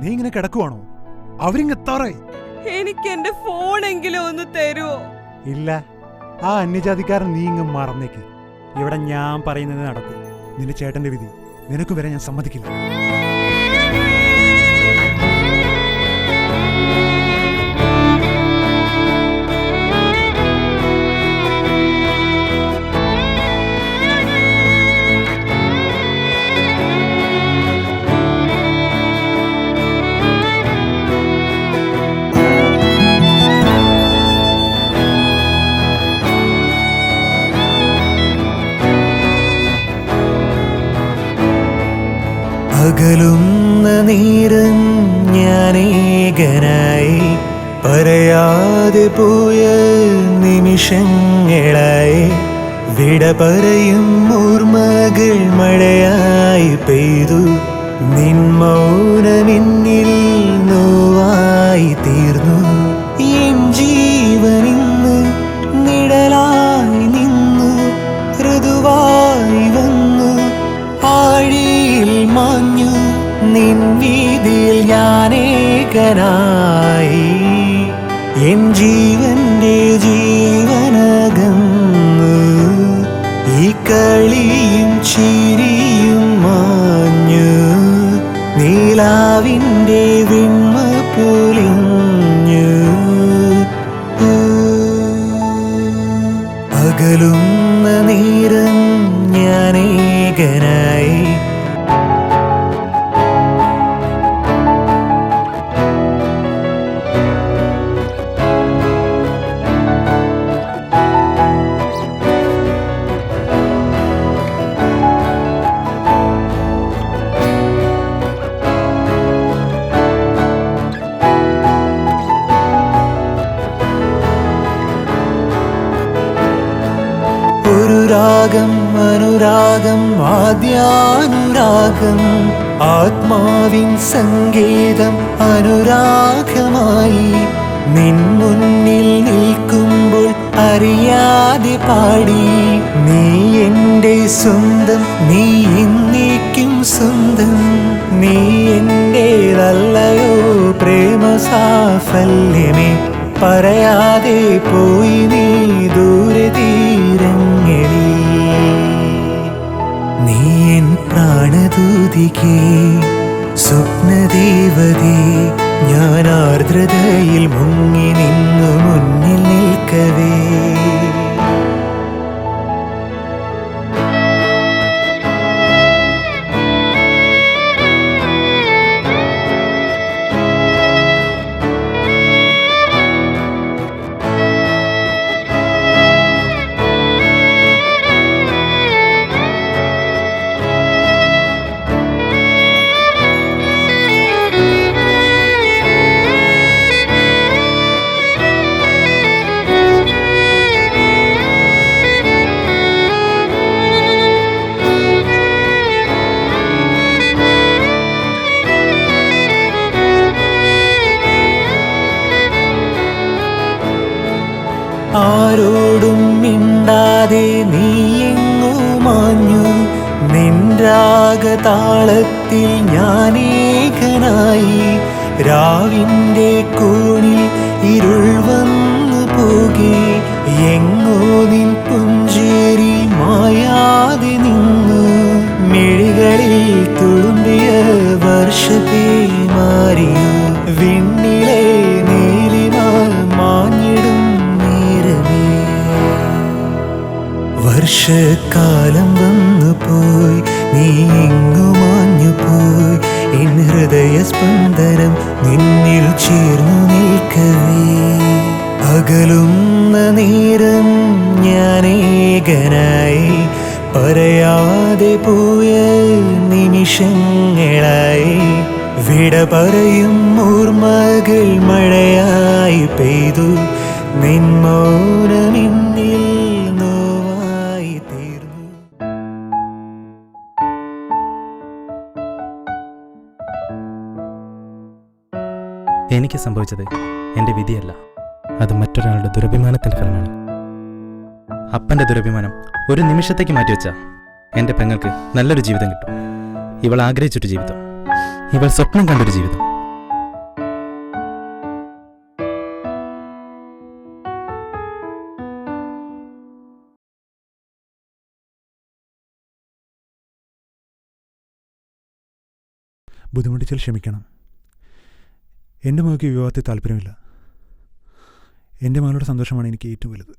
നീ ഇങ്ങനെ കിടക്കുവാണോ? അവരിങ് എനിക്ക് എന്റെ ഫോണെങ്കിലും ഒന്ന് തരുമോ ഇല്ല. ആ അന്യജാതിക്കാരൻ നീ ഇങ്ങ് മറന്നേക്ക്. ഇവിടെ ഞാൻ പറയുന്നത് നടക്കും. നിന്റെ ചേട്ടന്റെ വിധി. നിനക്ക് വരെ ഞാൻ സമ്മതിക്കില്ല. അകലുന്ന നേരം ഞാനേകനായി പറയാതെ പോയ നിമിഷങ്ങളായി വിട പറയും ഓർമ്മകൾ മഴയായി പെയ്തു. നിൻ മൗനമിന്നിൽ നോവായി തീർന്നു. ഞാനേകനായി എൻ ജീവന്റെ ജീവനകം ഈ കളിയും ചിരിയും മാഞ്ഞു നീലാവിന്റെ വിമ്മ പൊലിഞ്ഞു അകലുന്ന നീരം ഞാനേകനായി ഒരു രാഗം അനുരാഗം ആദ്യാനുരാഗം. ആത്മാവിൻ സംഗീതം അനുരാഗമായി. നിൻ മുന്നിൽ നിൽക്കുമ്പോൾ അറിയാതെ പാടി. നീ എന്റെ സ്വന്തം നീ എന്നേക്കും സ്വന്തം. നീ എന്റേതല്ലയോ പ്രേമ സാഫല്യമേ പറയാതെ പോയി നീ ദൂരെ പ്രാണദൂതികേ സ്വപ്നദേവതേ ഞാൻ ആർദ്രതയിൽ മുങ്ങി നിന്നു മുന്നിൽ നിൽക്കവേ. മിണ്ടാതെ നീ എങ്ങോ മാഞ്ഞു? നിൻരാഗതാളത്തിൽ ഞാനേകനായി. രാവിന്റെ കോണിൽ ഇരുൾ വന്നു പോകെ. എങ്ങോ നിൻ വർഷക്കാലം വന്നു പോയി. നീ ഇങ്ങു മാഞ്ഞു പോയി. എൻ ഹൃദയ സ്പന്ദനം നിന്നിൽ ചേർന്നു നിൽക്കവേ. അകലുന്ന നേരം ഞാനേകനായി. പറയാതെ പോയ നിമിഷങ്ങളായി. വിട പറയും ഓർമ്മകൾ മഴയായി പെയ്തു. നിൻ എനിക്ക് സംഭവിച്ചത് എന്റെ വിധിയല്ല. അത് മറ്റൊരാളുടെ ദുരഭിമാനത്തിന്റെ ഫലമാണ്. അപ്പന്റെ ദുരഭിമാനം ഒരു നിമിഷത്തേക്ക് മാറ്റിവെച്ച എന്റെ പെങ്ങൾക്ക് നല്ലൊരു ജീവിതം കിട്ടും. ഇവൾ ആഗ്രഹിച്ചൊരു ജീവിതം. ഇവൾ സ്വപ്നം കണ്ടൊരു ജീവിതം. ബുദ്ധിമുട്ടിച്ചാൽ ക്ഷമിക്കണം. എന്റെ മകൾക്ക് വിവാഹത്തിൽ താല്പര്യമില്ല. എന്റെ മകളുടെ സന്തോഷമാണ് എനിക്ക് ഏറ്റവും വലുത്.